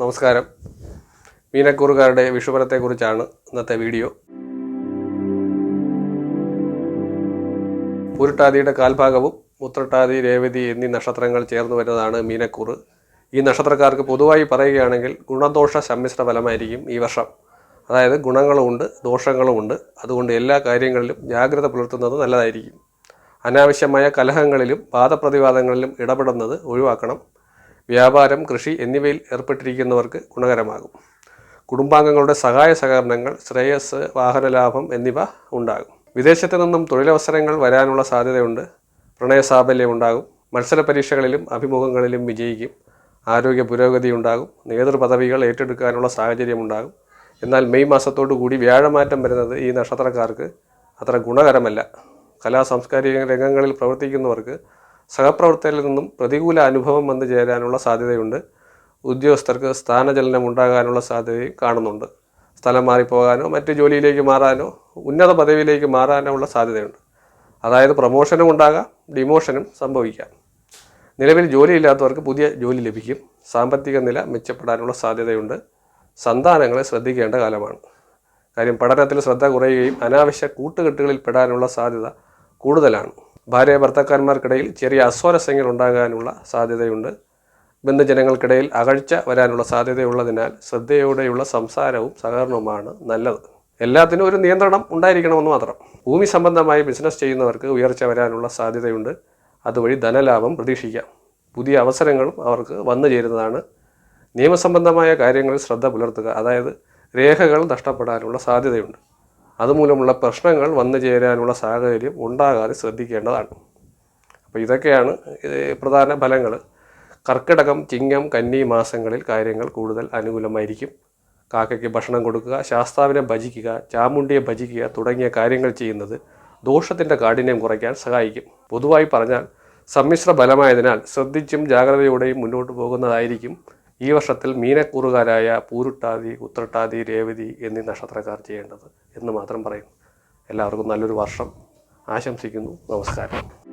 നമസ്കാരം. മീനക്കൂറുകാരുടെ വിഷുപരത്തെക്കുറിച്ചാണ് ഇന്നത്തെ വീഡിയോ. പൂരുട്ടാതിയുടെ കാൽഭാഗവും ഉത്രട്ടാതി രേവതി എന്നീ നക്ഷത്രങ്ങൾ ചേർന്ന് വരുന്നതാണ് മീനക്കൂറ്. ഈ നക്ഷത്രക്കാർക്ക് പൊതുവായി പറയുകയാണെങ്കിൽ ഗുണദോഷ സമ്മിശ്ര ഫലമായിരിക്കും ഈ വർഷം. അതായത് ഗുണങ്ങളുമുണ്ട് ദോഷങ്ങളുമുണ്ട് അതുകൊണ്ട് എല്ലാ കാര്യങ്ങളിലും ജാഗ്രത പുലർത്തുന്നത് നല്ലതായിരിക്കും. അനാവശ്യമായ കലഹങ്ങളിലും വാദപ്രതിവാദങ്ങളിലും ഇടപെടുന്നത് ഒഴിവാക്കണം. വ്യാപാരം കൃഷി എന്നിവയിൽ ഏർപ്പെട്ടിരിക്കുന്നവർക്ക് ഗുണകരമാകും. കുടുംബാംഗങ്ങളുടെ സഹായ സഹകരണങ്ങൾ ശ്രേയസ് വാഹനലാഭം എന്നിവ ഉണ്ടാകും. വിദേശത്ത് നിന്നും തൊഴിലവസരങ്ങൾ വരാനുള്ള സാധ്യതയുണ്ട്. പ്രണയസാഫല്യം ഉണ്ടാകും മത്സര പരീക്ഷകളിലും അഭിമുഖങ്ങളിലും വിജയിക്കും. ആരോഗ്യ പുരോഗതി ഉണ്ടാകും. നേതൃപദവികൾ ഏറ്റെടുക്കാനുള്ള സാഹചര്യമുണ്ടാകും. എന്നാൽ മെയ് മാസത്തോടു കൂടി വ്യാഴമാറ്റം വരുന്നത് ഈ നക്ഷത്രക്കാർക്ക് അത്ര ഗുണകരമല്ല. കലാ സാംസ്കാരിക രംഗങ്ങളിൽ പ്രവർത്തിക്കുന്നവർക്ക് സഹപ്രവർത്തകരിൽ നിന്നും പ്രതികൂല അനുഭവം വന്നു ചേരാനുള്ള സാധ്യതയുണ്ട്. ഉദ്യോഗസ്ഥർക്ക് സ്ഥാനചലനം ഉണ്ടാകാനുള്ള സാധ്യതയും കാണുന്നുണ്ട്. സ്ഥലം മാറിപ്പോകാനോ മറ്റ് ജോലിയിലേക്ക് മാറാനോ ഉന്നത പദവിയിലേക്ക് മാറാനോ ഉള്ള സാധ്യതയുണ്ട്. അതായത് പ്രമോഷനും ഉണ്ടാകാം ഡിമോഷനും സംഭവിക്കാം. നിലവിൽ ജോലിയില്ലാത്തവർക്ക് പുതിയ ജോലി ലഭിക്കും. സാമ്പത്തിക നില മെച്ചപ്പെടാനുള്ള സാധ്യതയുണ്ട്. സന്താനങ്ങളെ ശ്രദ്ധിക്കേണ്ട കാലമാണ്. കാര്യം പഠനത്തിൽ ശ്രദ്ധ കുറയുകയും അനാവശ്യ കൂട്ടുകെട്ടുകളിൽ പെടാനുള്ള സാധ്യത കൂടുതലാണ്. ഭാര്യ ഭർത്താക്കന്മാർക്കിടയിൽ ചെറിയ അസ്വാരസ്യങ്ങൾ ഉണ്ടാകാനുള്ള സാധ്യതയുണ്ട്. ബന്ധുജനങ്ങൾക്കിടയിൽ അകഴ്ച വരാനുള്ള സാധ്യതയുള്ളതിനാൽ ശ്രദ്ധയോടെയുള്ള സംസാരവും സഹകരണവുമാണ് നല്ലത്. എല്ലാത്തിനും ഒരു നിയന്ത്രണം ഉണ്ടായിരിക്കണമെന്ന് മാത്രം. ഭൂമി സംബന്ധമായി ബിസിനസ് ചെയ്യുന്നവർക്ക് ഉയർച്ച വരാനുള്ള സാധ്യതയുണ്ട്. അതുവഴി ധനലാഭം പ്രതീക്ഷിക്കാം. പുതിയ അവസരങ്ങളും അവർക്ക് വന്നു ചേരുന്നതാണ്. നിയമസംബന്ധമായ കാര്യങ്ങളിൽ ശ്രദ്ധ പുലർത്തുക അതായത് രേഖകൾ നഷ്ടപ്പെടാനുള്ള സാധ്യതയുണ്ട്. അതുമൂലമുള്ള പ്രശ്നങ്ങൾ വന്നു ചേരാനുള്ള സാഹചര്യം ഉണ്ടാകാതെ ശ്രദ്ധിക്കേണ്ടതാണ്. അപ്പോൾ ഇതൊക്കെയാണ് ഇത് പ്രധാന ഫലങ്ങൾ. കർക്കിടകം ചിങ്ങം കന്നി മാസങ്ങളിൽ കാര്യങ്ങൾ കൂടുതൽ അനുകൂലമായിരിക്കും. കാക്കയ്ക്ക് ഭക്ഷണം കൊടുക്കുക ശാസ്താവിനെ ഭജിക്കുക ചാമുണ്ടിയെ ഭജിക്കുക തുടങ്ങിയ കാര്യങ്ങൾ ചെയ്യുന്നത് ദോഷത്തിന്റെ കാഠിന്യം കുറയ്ക്കാൻ സഹായിക്കും. പൊതുവായി പറഞ്ഞാൽ സമ്മിശ്ര ബലമായതിനാൽ ശ്രദ്ധിച്ചും ജാഗ്രതയോടെയും മുന്നോട്ട് പോകുന്നതായിരിക്കും ഈ വർഷത്തിൽ മീനക്കൂറുകാരായ പൂരുട്ടാതി ഉത്രട്ടാതി രേവതി എന്നീ നക്ഷത്രക്കാർ ചെയ്യേണ്ടത് എന്ന് മാത്രം പറയുന്നു. എല്ലാവർക്കും നല്ലൊരു വർഷം ആശംസിക്കുന്നു. നമസ്കാരം.